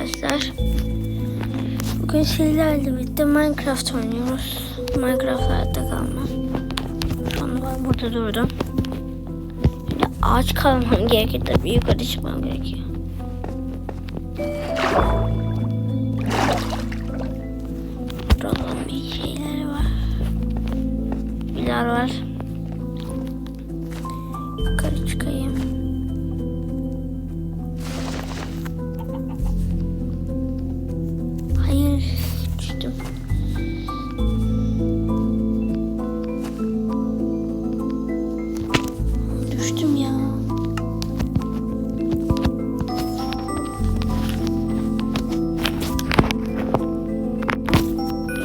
arkadaşlar. Bugün sizlerle birlikte Minecraft oynuyoruz. Minecraft hayatta kalma. Şu anda ben burada durdum. Şimdi ağaç kalmam gerekir tabii yukarı çıkmam gerekiyor. Burada bir şeyler var. Bilar var.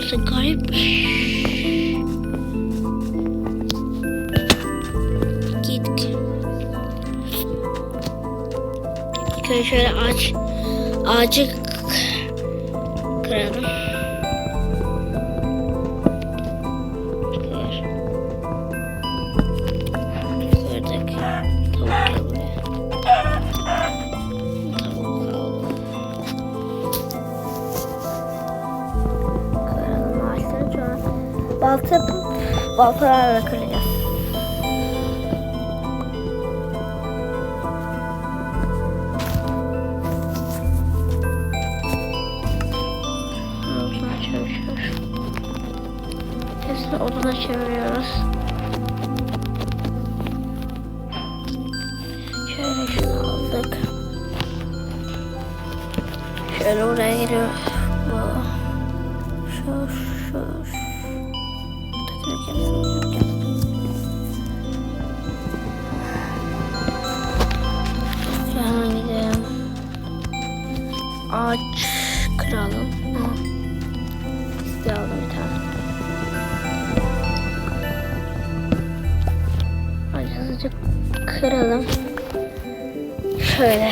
Burası garipmiş. Gittik. Şöyle ağaç ağacı kıralım. Balta baltalarla kıracağız. Hepsini oduna çeviriyoruz. Şöyle şunu aldık. Şöyle buraya geliyor. Bu. Şu, şu. Şu hemen gidelim. Ağaç kıralım. Aldım bir tane. Ağacı kıralım. Şöyle.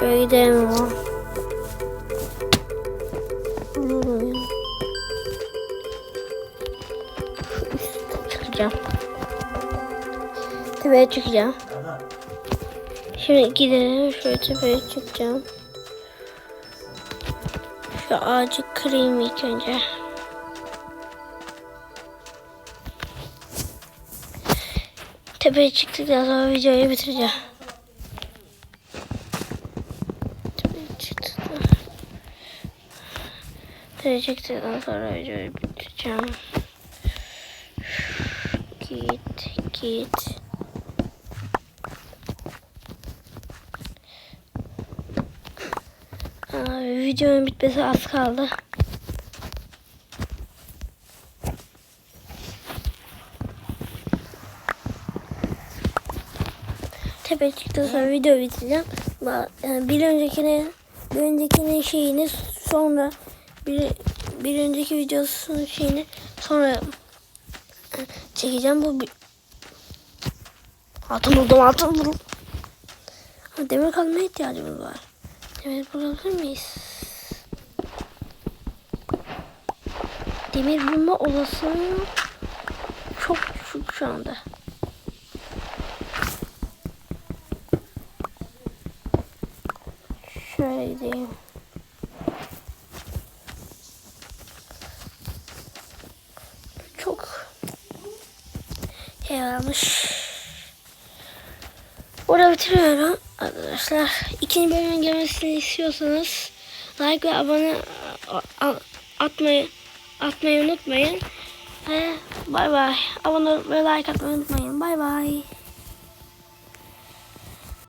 Şöyle gidelim ama. Çıkacağım. Tepeye çıkacağım. Şimdi gidelim şöyle tepeye çıkacağım. Şu ağacı kırayım ilk önce. Tepeye çıktıktan sonra videoyu bitireceğim. Teşekkürden sonra videoyu bitireceğim. Git, git. Aa, videonun bitmesi az kaldı. Tepe çıktıktan sonra video bitireceğim. Bir öncekine, bir öncekinin şeyini sonra bir, bir önceki videosunun şeyini sonra e, çekeceğim. Bu bir... Altın buldum altın buldum. Ha, demir kalmaya ihtiyacımız var. Demir bulabilir miyiz? Demir bulma olasılığı çok düşük şu anda. Şöyle gideyim. Çok şey. Burada bitiriyorum arkadaşlar. İkinci bölümün gelmesini istiyorsanız like ve abone atmayı atmayı unutmayın. Ve bay bay. Abone ve like atmayı unutmayın. Bay bay.